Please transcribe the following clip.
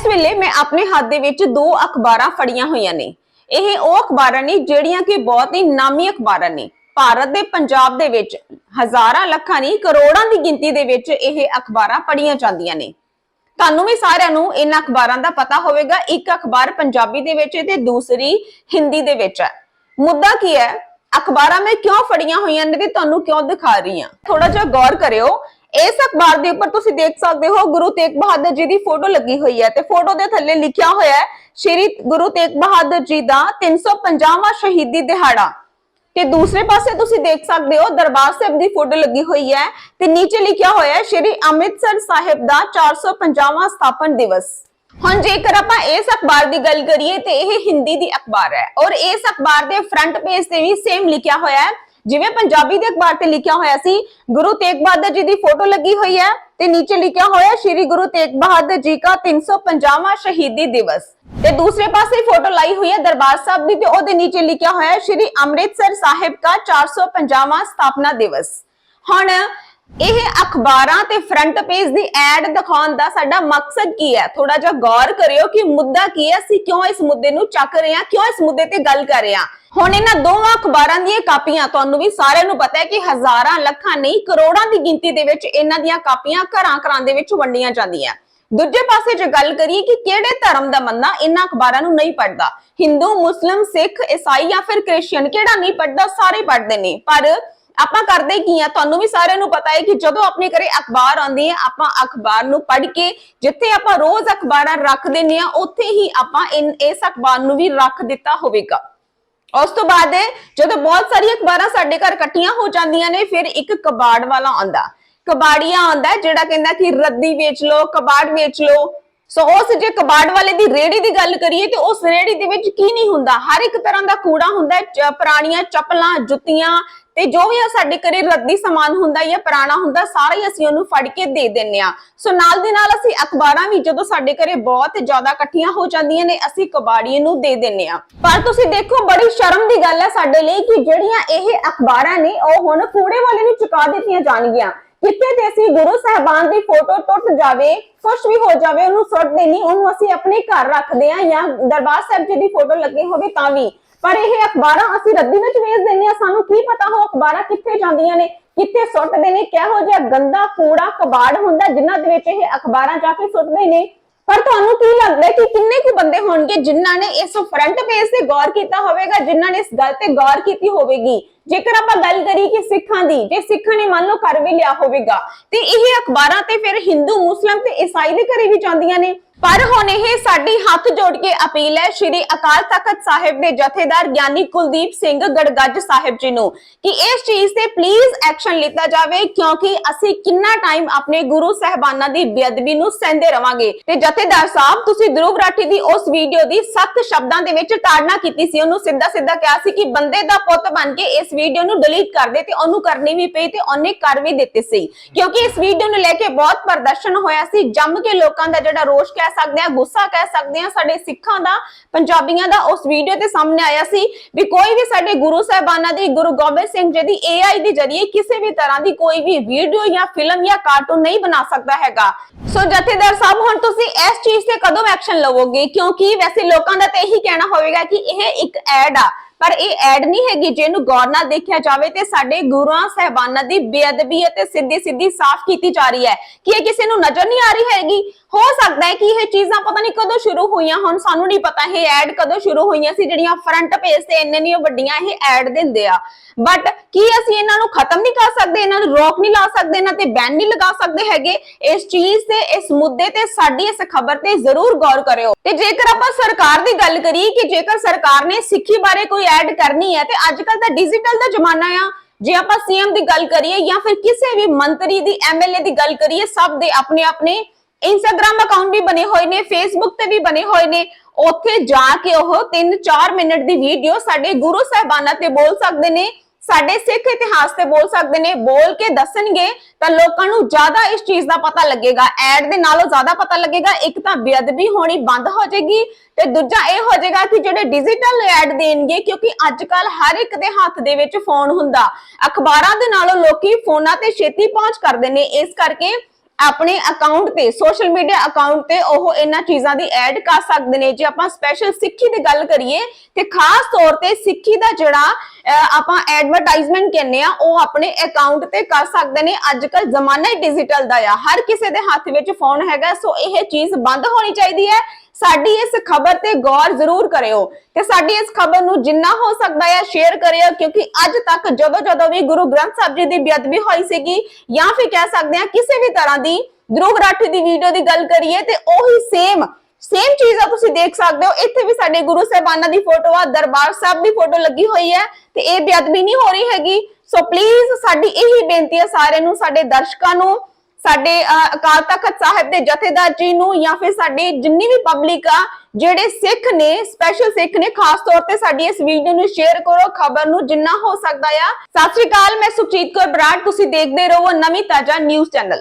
ਇਸ ਵੇਲੇ ਮੈਂ ਆਪਣੇ ਹੱਥ ਦੇ ਵਿੱਚ ਦੋ ਅਖਬਾਰਾਂ ਫੜੀਆਂ ਹੋਈਆਂ ਨੇ। ਇਹ ਉਹ ਅਖਬਾਰਾਂ ਨੇ ਜਿਹੜੀਆਂ ਕਿ ਬਹੁਤ ਹੀ ਨਾਮੀ ਅਖਬਾਰਾਂ ਨੇ। ਭਾਰਤ ਦੇ ਪੰਜਾਬ ਦੇ ਵਿੱਚ ਹਜ਼ਾਰਾਂ ਲੱਖਾਂ ਨਹੀਂ, ਕਰੋੜਾਂ ਦੀ ਗਿਣਤੀ ਦੇ ਵਿੱਚ ਇਹ ਅਖਬਾਰਾਂ ਪੜ੍ਹੀਆਂ ਜਾਂਦੀਆਂ ਨੇ। ਤੁਹਾਨੂੰ ਵੀ ਸਾਰਿਆਂ ਨੂੰ ਇਹਨਾਂ ਅਖਬਾਰਾਂ ਦਾ ਪਤਾ ਹੋਵੇਗਾ, ਇੱਕ ਅਖਬਾਰ ਪੰਜਾਬੀ ਦੇ ਵਿੱਚ ਤੇ ਦੂਸਰੀ ਹਿੰਦੀ ਦੇ ਵਿੱਚ ਹੈ। ਮੁੱਦਾ ਕੀ ਹੈ? ਅਖਬਾਰਾਂ ਮੈਂ ਕਿਉਂ ਫੜੀਆਂ ਹੋਈਆਂ ਨੇ ਤੇ ਤੁਹਾਨੂੰ ਕਿਉਂ ਦਿਖਾ ਰਹੀ ਹਾਂ? ਥੋੜਾ ਜਿਹਾ ਗੌਰ ਕਰਿਓ ਇਸ ਅਖਬਾਰ ਦੇ ਉੱਪਰ ਤੁਸੀਂ ਦੇਖ ਸਕਦੇ ਹੋ, ਗੁਰੂ ਤੇਗ ਬਹਾਦਰ ਜੀ ਦੀ ਫੋਟੋ ਲੱਗੀ ਹੋਈ ਹੈ ਤੇ ਫੋਟੋ ਦੇ ਥੱਲੇ ਲਿਖਿਆ ਹੋਇਆ ਹੈ, ਸ਼੍ਰੀ ਗੁਰੂ ਤੇਗ ਬਹਾਦਰ ਜੀ ਦਾ 350ਵਾਂ ਸ਼ਹੀਦੀ ਦਿਹਾੜਾ। ਤੇ ਦੂਸਰੇ ਪਾਸੇ ਤੁਸੀਂ ਦੇਖ ਸਕਦੇ ਹੋ, ਦਰਬਾਰ ਸਾਹਿਬ ਦੀ ਫੋਟੋ ਲੱਗੀ ਹੋਈ ਹੈ ਤੇ ਨੀਚੇ ਲਿਖਿਆ ਹੋਇਆ ਹੈ, ਸ਼੍ਰੀ ਅੰਮ੍ਰਿਤਸਰ ਸਾਹਿਬ ਦਾ 450ਵਾਂ ਸਥਾਪਨ ਦਿਵਸ। ਹੁਣ ਜੇਕਰ ਆਪਾਂ ਇਸ ਅਖਬਾਰ ਦੀ ਗੱਲ ਕਰੀਏ ਤੇ ਇਹ ਹਿੰਦੀ ਦੀ ਅਖਬਾਰ ਹੈ ਔਰ ਇਸ ਅਖਬਾਰ ਦੇ ਫਰੰਟ ਪੇਜ ਤੇ ਵੀ ਸੇਮ ਲਿਖਿਆ ਹੋਇਆ ਹੈ। ਜਿਵੇਂ ਪੰਜਾਬੀ ਦੇ ਅਖਬਾਰ ਤੇ ਲਿਖਿਆ ਹੋਇਆ ਸੀ, ਗੁਰੂ ਤੇਗ ਬਹਾਦਰ ਜੀ ਦੀ ਫੋਟੋ ਲੱਗੀ ਹੋਈ ਹੈ ਤੇ ਨੀਚੇ ਲਿਖਿਆ ਹੋਇਆ, ਸ਼੍ਰੀ ਗੁਰੂ ਤੇਗ ਬਹਾਦਰ ਜੀ ਦਾ 350ਵਾਂ ਸ਼ਹੀਦੀ ਦਿਵਸ। ਤੇ ਦੂਸਰੇ ਪਾਸੇ ਫੋਟੋ ਲਾਈ ਹੋਈ ਹੈ ਦਰਬਾਰ ਸਾਹਿਬ ਦੀ ਤੇ ਉਹਦੇ ਨੀਚੇ ਲਿਖਿਆ ਹੋਇਆ ਸ਼੍ਰੀ ਅੰਮ੍ਰਿਤਸਰ ਸਾਹਿਬ ਦਾ 450ਵਾਂ ਸਥਾਪਨਾ ਦਿਵਸ। ਹੁਣ ਇਹ ਅਖਬਾਰਾਂ ਤੇ ਫਰੰਟ ਪੇਜ ਦੀ ਐਡ ਦਿਖਾਉਣ ਦਾ ਸਾਡਾ ਮਕਸਦ ਕੀ ਹੈ? ਥੋੜਾ ਜਿਹਾ ਗੌਰ ਕਰਿਓ ਕਿ ਮੁੱਦਾ ਕੀ ਹੈ? ਅਸੀਂ ਕਿਉਂ ਇਸ ਮੁੱਦੇ ਨੂੰ ਚੱਕ ਰਹੇ ਹਾਂ? ਕਿਉਂ ਇਸ ਮੁੱਦੇ ਤੇ ਗੱਲ ਕਰ ਰਹੇ ਹਾਂ? ਹੁਣ ਇਹਨਾਂ ਦੋਵਾਂ ਅਖਬਾਰਾਂ ਦੀਆਂ ਕਾਪੀਆਂ, ਤੁਹਾਨੂੰ ਵੀ ਸਾਰਿਆਂ ਨੂੰ ਪਤਾ ਹੈ ਕਿ ਹਜ਼ਾਰਾਂ ਲੱਖਾਂ ਨਹੀਂ, ਕਰੋੜਾਂ ਦੀ ਗਿਣਤੀ ਦੇ ਵਿੱਚ ਇਹਨਾਂ ਦੀਆਂ ਕਾਪੀਆਂ ਘਰਾਂ ਘਰਾਂ ਦੇ ਵਿੱਚ ਵੰਡੀਆਂ ਜਾਂਦੀਆਂ। ਦੂਜੇ ਪਾਸੇ ਜੇ ਗੱਲ ਕਰੀਏ ਕਿ ਕਿਹੜੇ ਧਰਮ ਦਾ ਬੰਦਾ ਇਹਨਾਂ ਅਖਬਾਰਾਂ ਨੂੰ ਨਹੀਂ ਪੜਦਾ? ਹਿੰਦੂ, ਮੁਸਲਮ, ਸਿੱਖ, ਈਸਾਈ ਜਾਂ ਫਿਰ ਕ੍ਰਿਸਚੀਅਨ ਕਿਹੜਾ ਨਹੀਂ ਪੜਦਾ? ਸਾਰੇ ਪੜਦੇ ਨੇ। ਪਰ ਆਪਾਂ ਕਰਦੇ ਕੀ ਆ? ਤੁਹਾਨੂੰ ਵੀ ਸਾਰਿਆਂ ਨੂੰ ਪਤਾ ਹੈ ਕਿ ਜਦੋਂ ਆਪਣੇ ਘਰੇ ਅਖਬਾਰ ਆਉਂਦੀ ਹੈ, ਆਪਾਂ ਅਖਬਾਰ ਨੂੰ ਪੜ੍ਹ ਕੇ ਜਿੱਥੇ ਆਪਾਂ ਰੋਜ਼ ਅਖਬਾਰਾਂ ਰੱਖ ਦਿੰਨੇ ਆ ਉੱਥੇ ਹੀ ਆਪਾਂ ਇਸ ਅਖਬਾਰ ਨੂੰ ਵੀ ਰੱਖ ਦਿੱਤਾ ਹੋਵੇਗਾ। ਉਸ ਤੋਂ ਬਾਅਦ ਜਦੋਂ ਬਹੁਤ ਸਾਰੀਆਂ ਅਖਬਾਰਾਂ ਸਾਡੇ ਘਰ ਇਕੱਠੀਆਂ ਹੋ ਜਾਂਦੀਆਂ ਨੇ, ਫਿਰ ਇੱਕ ਕਬਾੜ ਵਾਲਾ ਆਉਂਦਾ। ਕਬਾੜੀਆ ਆਉਂਦਾ, ਜਿਹੜਾ ਕਹਿੰਦਾ ਕਿ ਰੱਦੀ ਵੇਚ ਲਓ, ਕਬਾੜ ਵੇਚ ਲਓ। ਸੋ ਉਸ ਜੇ ਕਬਾੜ ਵਾਲੇ ਦੀ ਰੇੜੀ ਦੀ ਗੱਲ ਕਰੀਏ, ਤੇ ਉਸ ਰੇੜੀ ਦੇ ਵਿੱਚ ਕੀ ਨਹੀਂ ਹੁੰਦਾ? ਹਰ ਇੱਕ ਤਰ੍ਹਾਂ ਦਾ ਕੂੜਾ ਹੁੰਦਾ ਪੁਰਾਣੀਆਂ ਚੱਪਲਾਂ, ਜੁੱਤੀਆਂ ਤੇ ਜੋ ਵੀ ਸਾਡੇ ਘਰੇ ਰੱਦੀ ਸਮਾਨ ਹੁੰਦਾ ਜਾਂ ਪੁਰਾਣਾ ਹੁੰਦਾ, ਸਾਰਾ ਹੀ ਅਸੀਂ ਉਹਨੂੰ ਫੜ ਕੇ ਦੇ ਦਿੰਨੇ ਆ ਸੋ ਨਾਲ ਦੀ ਨਾਲ ਅਸੀਂ ਅਖਬਾਰਾਂ ਵੀ ਜਦੋਂ ਸਾਡੇ ਘਰੇ ਬਹੁਤ ਜ਼ਿਆਦਾ ਇਕੱਠੀਆਂ ਹੋ ਜਾਂਦੀਆਂ ਨੇ, ਅਸੀਂ ਕਬਾੜੀਏ ਨੂੰ ਦੇ ਦਿੰਨੇ ਆ ਪਰ ਤੁਸੀਂ ਦੇਖੋ, ਬੜੀ ਸ਼ਰਮ ਦੀ ਗੱਲ ਹੈ ਸਾਡੇ ਲਈ ਕਿ ਜਿਹੜੀਆਂ ਇਹ ਅਖਬਾਰਾਂ ਨੇ, ਉਹ ਹੁਣ ਕੂੜੇ ਵਾਲੇ ਨੂੰ ਚੁਕਾ ਦਿੱਤੀਆਂ ਜਾਣਗੀਆਂ। ਕਿਤੇ ਤੇ ਅਸੀਂ ਗੁਰੂ ਸਾਹਿਬਾਨ ਦੀ ਫੋਟੋ ਟੁੱਟ ਜਾਵੇ, ਕੁਛ ਵੀ ਹੋ ਜਾਵੇ, ਉਹਨੂੰ ਸੁੱਟ ਦੇਣੀ, ਉਹਨੂੰ ਅਸੀਂ ਆਪਣੇ ਘਰ ਰੱਖਦੇ ਆ ਜਾਂ ਦਰਬਾਰ ਸਾਹਿਬ ਜੀ ਦੀ ਫੋਟੋ ਲੱਗੀ ਹੋਵੇ ਤਾਂ ਵੀ। ਪਰ ਇਹ ਅਖਬਾਰਾਂ ਅਸੀਂ ਰੱਦੀ ਵਿੱਚ ਵੇਚ ਦਿੰਦੇ ਆ ਸਾਨੂੰ ਕੀ ਪਤਾ ਹੋ ਅਖਬਾਰਾਂ ਕਿੱਥੇ ਜਾਂਦੀਆਂ ਨੇ, ਕਿੱਥੇ ਸੁੱਟਦੇ ਨੇ, ਕਿਹੋ ਜਿਹਾ ਗੰਦਾ ਕੂੜਾ ਕਬਾੜ ਹੁੰਦਾ ਜਿਨ੍ਹਾਂ ਦੇ ਵਿੱਚ ਇਹ ਅਖਬਾਰਾਂ ਜਾ ਕੇ ਸੁੱਟਦੇ ਨੇ। ਪਰ ਤੁਹਾਨੂੰ ਕੀ ਲੱਗਦਾ ਕਿ ਕਿੰਨੇ ਕੁ ਬੰਦੇ ਹੋਣਗੇ ਜਿਨ੍ਹਾਂ ਨੇ ਇਸ ਫਰੰਟ ਪੇਜ ਤੇ ਗੌਰ ਕੀਤਾ ਹੋਵੇਗਾ, ਜਿਨ੍ਹਾਂ ਨੇ ਇਸ ਗੱਲ ਤੇ ਗੌਰ ਕੀਤੀ ਹੋਵੇਗੀ? ਜੇਕਰ ਆਪਾਂ ਗੱਲ ਕਰੀਏ ਕਿ ਸਿੱਖਾਂ ਦੀ, ਜੇ ਸਿੱਖਾਂ ਨੇ ਮੰਨ ਲਓ ਕਰ ਵੀ ਲਿਆ ਹੋਵੇਗਾ, ਤੇ ਇਹ ਅਖਬਾਰਾਂ ਤੇ ਫਿਰ ਹਿੰਦੂ, ਮੁਸਲਮ ਤੇ ਈਸਾਈ ਦੇ ਘਰੇ ਵੀ ਜਾਂਦੀਆਂ ਨੇ। ਪਰ ਹੁਣ ਇਹ ਸਾਡੀ ਹੱਥ ਜੋੜ ਕੇ ਅਪੀਲ ਹੈ, ਸ਼੍ਰੀ ਅਕਾਲ ਤਖਤ ਸਾਹਿਬ ਦੇ ਜਥੇਦਾਰ ਗਿਆਨੀ ਕੁਲਦੀਪ ਸਿੰਘ ਗੜਗੱਜ ਸਾਹਿਬ ਜੀ ਨੂੰ ਕਿ ਇਸ ਚੀਜ਼ ਤੇ ਪਲੀਜ਼ ਐਕਸ਼ਨ ਲਿੱਤਾ ਜਾਵੇ, ਕਿਉਂਕਿ ਅਸੀਂ ਕਿੰਨਾ ਟਾਈਮ ਆਪਣੇ ਗੁਰੂ ਸਹਿਬਾਨਾਂ ਦੀ ਬੇਅਦਬੀ ਨੂੰ ਸਹਿੰਦੇ ਰਵਾਂਗੇ। ਤੇ ਜਥੇਦਾਰ ਸਾਹਿਬ, ਤੁਸੀਂ ਧਰੁਵ ਰਾਠੀ ਦੀ ਉਸ ਵੀਡੀਓ ਦੀ ਸਖਤ ਸ਼ਬਦਾਂ ਦੇ ਵਿੱਚ ਤਾੜਨਾ ਕੀਤੀ ਸੀ, ਉਹਨੂੰ ਸਿੱਧਾ ਸਿੱਧਾ ਕਿਹਾ ਸੀ ਕਿ ਬੰਦੇ ਦਾ ਪੁੱਤ ਬਣ ਕੇ ਇਸ ਵੀਡੀਓ ਨੂੰ ਡਿਲੀਟ ਕਰ ਦੇ ਤੇ ਉਹਨੂੰ ਕਰਨੀ ਵੀ ਪਈ ਤੇ ਉਹਨੇ ਕਰ ਵੀ ਦਿੱਤੀ ਸੀ। ਕਿਉਂਕਿ ਇਸ ਵੀਡੀਓ ਨੂੰ ਲੈ ਕੇ ਬਹੁਤ ਪ੍ਰਦਰਸ਼ਨ ਹੋਇਆ ਸੀ, ਜੰਮ ਕੇ ਲੋਕਾਂ ਦਾ ਜਿਹੜਾ ਰੋਸ਼ ਕਹਿ ਸਕਦੇ ਆ, ਗੁੱਸਾ ਕਹਿ ਸਕਦੇ ਆ, ਸਾਡੇ ਸਿੱਖਾਂ ਦਾ, ਪੰਜਾਬੀਆਂ ਦਾ ਉਸ ਵੀਡੀਓ ਤੇ ਸਾਹਮਣੇ ਆਇਆ ਸੀ ਵੀ ਕੋਈ ਵੀ ਸਾਡੇ ਗੁਰੂ ਸਾਹਿਬਾਨਾਂ ਦੀ, ਗੁਰੂ ਗੋਬਿੰਦ ਸਿੰਘ ਜੀ ਦੀ AI ਦੇ ਜ਼ਰੀਏ ਕਿਸੇ ਵੀ ਤਰ੍ਹਾਂ ਦੀ ਕੋਈ ਵੀ ਵੀਡੀਓ ਜਾਂ ਫਿਲਮ ਜਾਂ ਕਾਰਟੂਨ ਨਹੀਂ ਬਣਾ ਸਕਦਾ ਹੈਗਾ। ਸੋ ਜਥੇਦਾਰ ਸਾਹਿਬ, ਹੁਣ ਤੁਸੀਂ ਇਸ ਚੀਜ਼ ਤੇ ਕਦੋਂ ਐਕਸ਼ਨ ਲਵੋਗੇ? ਕਿਉਂਕਿ ਵੈਸੇ ਲੋਕਾਂ ਦਾ ਤਾਂ ਇਹੀ ਕਹਿਣਾ ਹੋਵੇਗਾ ਕਿ ਇਹ ਇੱਕ ਐਡ ਆ। ਪਰ ਇਹ ਐਡ ਨਹੀਂ ਹੈਗੀ ਜੇ ਗੌਰ ਨਾਲ ਦੇਖਿਆ ਜਾਵੇ ਤੇ ਸਾਡੇ ਗੁਰੂਆਂ ਸਹਿਬਾਨਾਂ ਦੀ ਬੇਅਦਬੀ ਅਤੇ ਸਿੱਧੀ ਸਿੱਧੀ ਸਾਫ਼ ਕੀਤੀ ਜਾ ਰਹੀ ਹੈ। ਕਿ ਇਹ ਕਿਸੇ ਨੂੰ ਨਜ਼ਰ ਨਹੀਂ ਆ ਰਹੀ ਹੈਗੀ? ਹੋ ਸਕਦਾ ਹੈ ਕਿ ਇਹ ਚੀਜ਼ਾਂ ਪਤਾ ਨਹੀਂ ਕਦੋਂ ਸ਼ੁਰੂ ਹੋਈਆਂ ਹੁਣ, ਸਾਨੂੰ ਨਹੀਂ ਪਤਾ। ਇਹ ਐਡ ਕਦੋਂ ਸ਼ੁਰੂ ਹੋਈਆਂ ਸੀ, ਜਿਹੜੀਆਂ ਫਰੰਟ ਪੇਜ ਤੇ ਇੰਨੇ ਨਹੀਂ ਵੱਡੀਆਂ ਇਹ ਐਡ ਦਿੰਦੇ ਆ। ਬਟ ਕੀ ਅਸੀਂ ਇਹਨਾਂ ਨੂੰ ਖਤਮ ਨਹੀਂ ਕਰ ਸਕਦੇ, ਇਹਨਾਂ ਨੂੰ ਰੋਕ ਨਹੀਂ ਲਾ ਸਕਦੇ, ਇਹਨਾਂ ਤੇ ਬੈਨ ਨਹੀਂ ਲਗਾ ਸਕਦੇ ਹੈਗੇ? ਇਸ ਚੀਜ਼ ਤੇ, ਇਸ ਮੁੱਦੇ ਤੇ, ਸਾਡੀ ਇਸ ਖਬਰ ਤੇ ਜ਼ਰੂਰ ਗੌਰ ਕਰਿਓ। ਤੇ ਜੇਕਰ ਆਪਾਂ ਸਰਕਾਰ ਦੀ ਗੱਲ ਕਰੀਏ ਕਿ ਜੇਕਰ ਸਰਕਾਰ ਨੇ ਸਿੱਖੀ ਬਾਰੇ ਕੋਈ ਐਡ ਕਰਨੀ ਹੈ, ਤੇ ਅੱਜ ਕੱਲ ਤਾਂ ਡਿਜੀਟਲ ਦਾ ਜ਼ਮਾਨਾ ਆ। ਜੇ ਆਪਾਂ ਸੀਐਮ ਦੀ ਗੱਲ ਕਰੀਏ ਜਾਂ ਫਿਰ ਕਿਸੇ ਵੀ ਮੰਤਰੀ ਦੀ ਐਮਐਲਏ ਦੀ ਗੱਲ ਕਰੀਏ, ਸਭ ਦੇ ਆਪਣੇ ਆਪਣੇ ਇੰਸਟਾਗ੍ਰam ਅਕਾਊਂਟ ਵੀ ਬਣੇ ਹੋਏ ਨੇ ਫੇਸਬੁੱਕ ਤੇ ਵੀ ਬਣੇ ਹੋਏ ਨੇ। ਉੱਥੇ ਜਾ ਕੇ ਉਹ 3-4 ਮਿੰਟ ਦੀ ਵੀਡੀਓ ਸਾਡੇ ਗੁਰੂ ਸਾਹਿਬਾਨਾਂ ਤੇ ਬੋਲ ਸਕਦੇ ਨੇ, ਸਾਡੇ ਸਿੱਖ ਇਤਿਹਾਸ ਤੇ ਬੋਲ ਸਕਦੇ ਨੇ, ਬੋਲ ਕੇ ਦੱਸਣਗੇ ਤਾਂ ਲੋਕਾਂ ਨੂੰ ਜ਼ਿਆਦਾ ਇਸ ਚੀਜ਼ ਦਾ ਪਤਾ ਲੱਗੇਗਾ। ਐਡ ਦੇ ਨਾਲੋਂ ਜ਼ਿਆਦਾ ਪਤਾ ਲੱਗੇਗਾ, ਇੱਕ ਤਾਂ ਬੇਅਦਬੀ ਹੋਣੀ ਬੰਦ ਹੋ ਜਾਏਗੀ ਤੇ ਦੂਜਾ ਇਹ ਹੋ ਜਾਏਗਾ ਕਿ ਜਿਹੜੇ ਡਿਜੀਟਲ ਐਡ ਦੇਣਗੇ, ਕਿਉਂਕਿ ਅੱਜ ਕੱਲ ਹਰ ਇੱਕ ਦੇ ਹੱਥ ਦੇ ਵਿੱਚ ਫੋਨ ਹੁੰਦਾ। ਅਖਬਾਰਾਂ ਦੇ ਨਾਲੋਂ ਲੋਕੀ ਫੋਨਾਂ ਤੇ ਛੇਤੀ ਪਹੁੰਚ ਕਰਦੇ ਨੇ, ਇਸ ਕਰਕੇ ਆਪਣੇ ਅਕਾਊਂਟ ਤੇ ਸੋਸ਼ਲ ਮੀਡੀਆ ਅਕਾਊਂਟ ਤੇ ਉਹ ਇਹਨਾਂ ਚੀਜ਼ਾਂ ਦੀ ਐਡ ਕਰ ਸਕਦੇ ਨੇ। ਜੇ ਆਪਾਂ ਸਪੈਸ਼ਲ ਸਿੱਖੀ ਦੀ ਗੱਲ ਕਰੀਏ, ਤੇ ਖਾਸ ਤੌਰ ਤੇ ਸਿੱਖੀ ਦਾ ਜਿਹੜਾ ਆਪਾਂ ਐਡਵਰਟਾਈਜ਼ਮੈਂਟ ਕਹਿੰਦੇ ਆ, ਉਹ ਆਪਣੇ ਅਕਾਊਂਟ ਤੇ ਕਰ ਸਕਦੇ ਨੇ। ਅੱਜ ਕੱਲ ਜ਼ਮਾਨਾ ਹੀ ਡਿਜੀਟਲ ਦਾ ਆ। ਹਰ ਕਿਸੇ ਦੇ ਹੱਥ ਵਿੱਚ ਫੋਨ ਹੈਗਾ, ਸੋ ਇਹ ਚੀਜ਼ ਬੰਦ ਹੋਣੀ ਚਾਹੀਦੀ ਹੈ। ਸਾਡੀ ਇਸ ਖਬਰ ਤੇ ਗੌਰ ਜ਼ਰੂਰ ਕਰਿਓ ਤੇ ਸਾਡੀ ਇਸ ਖਬਰ ਨੂੰ ਜਿੰਨਾ ਹੋ ਸਕਦਾ ਹੈ ਸ਼ੇਅਰ ਕਰਿਓ, ਕਿਉਂਕਿ ਅੱਜ ਤੱਕ ਜਦੋਂ ਜਦੋਂ ਵੀ ਗੁਰੂ ਗ੍ਰੰਥ ਸਾਹਿਬ ਜੀ ਦੀ ਬੇਅਦਬੀ ਹੋਈ ਸੀਗੀ ਜਾਂ ਫਿਰ ਕਹਿ ਸਕਦੇ ਹਾਂ ਕਿਸੇ ਵੀ ਤਰ੍ਹਾਂ ਦੀ ਧਰੂਵ ਰਾਠੀ ਦੀ ਵੀਡੀਓ ਦੀ ਗੱਲ ਕਰੀਏ ਤੇ ਉਹੀ ਸੇਮ ਸੇਮ ਚੀਜ਼ ਆ ਤੁਸੀਂ ਦੇਖ ਸਕਦੇ ਹੋ। ਇੱਥੇ ਵੀ ਸਾਡੇ ਗੁਰੂ ਸਾਹਿਬਾਨਾਂ ਦੀ ਫੋਟੋ ਆ, ਦਰਬਾਰ ਸਾਹਿਬ ਦੀ ਫੋਟੋ ਲੱਗੀ ਹੋਈ ਹੈ ਤੇ ਇਹ ਬੇਅਦਬੀ ਨਹੀਂ ਹੋ ਰਹੀ ਹੈਗੀ। ਸੋ ਪਲੀਜ਼ ਸਾਡੀ ਇਹੀ ਬੇਨਤੀ ਹੈ ਸਾਰਿਆਂ ਨੂੰ, ਸਾਡੇ ਦਰਸ਼ਕਾਂ ਨੂੰ ਸਾਡੇ ਅਕਾਲ ਤਖਤ ਸਾਹਿਬ ਦੇ ਜਥੇਦਾਰ ਜੀ ਨੂੰ ਜਾਂ ਫਿਰ ਸਾਡੀ ਜਿੰਨੀ ਵੀ ਪਬਲਿਕ ਆ, ਜਿਹੜੇ ਸਿੱਖ ਨੇ ਸਪੈਸ਼ਲ ਸਿੱਖ ਨੇ, ਖਾਸ ਤੌਰ ਤੇ ਸਾਡੀ ਇਸ ਵੀਡੀਓ ਨੂੰ ਸ਼ੇਅਰ ਕਰੋ, ਖਬਰ ਨੂੰ ਜਿੰਨਾ ਹੋ ਸਕਦਾ ਆ। ਸਤਿ ਸ਼੍ਰੀ ਅਕਾਲ, ਮੈਂ ਸੁਖਜੀਤ ਕੌਰ ਬਰਾੜ, ਤੁਸੀਂ ਦੇਖਦੇ ਰਹੋ ਨਵੀਂ ਤਾਜ਼ਾ ਨਿਊਜ਼ ਚੈਨਲ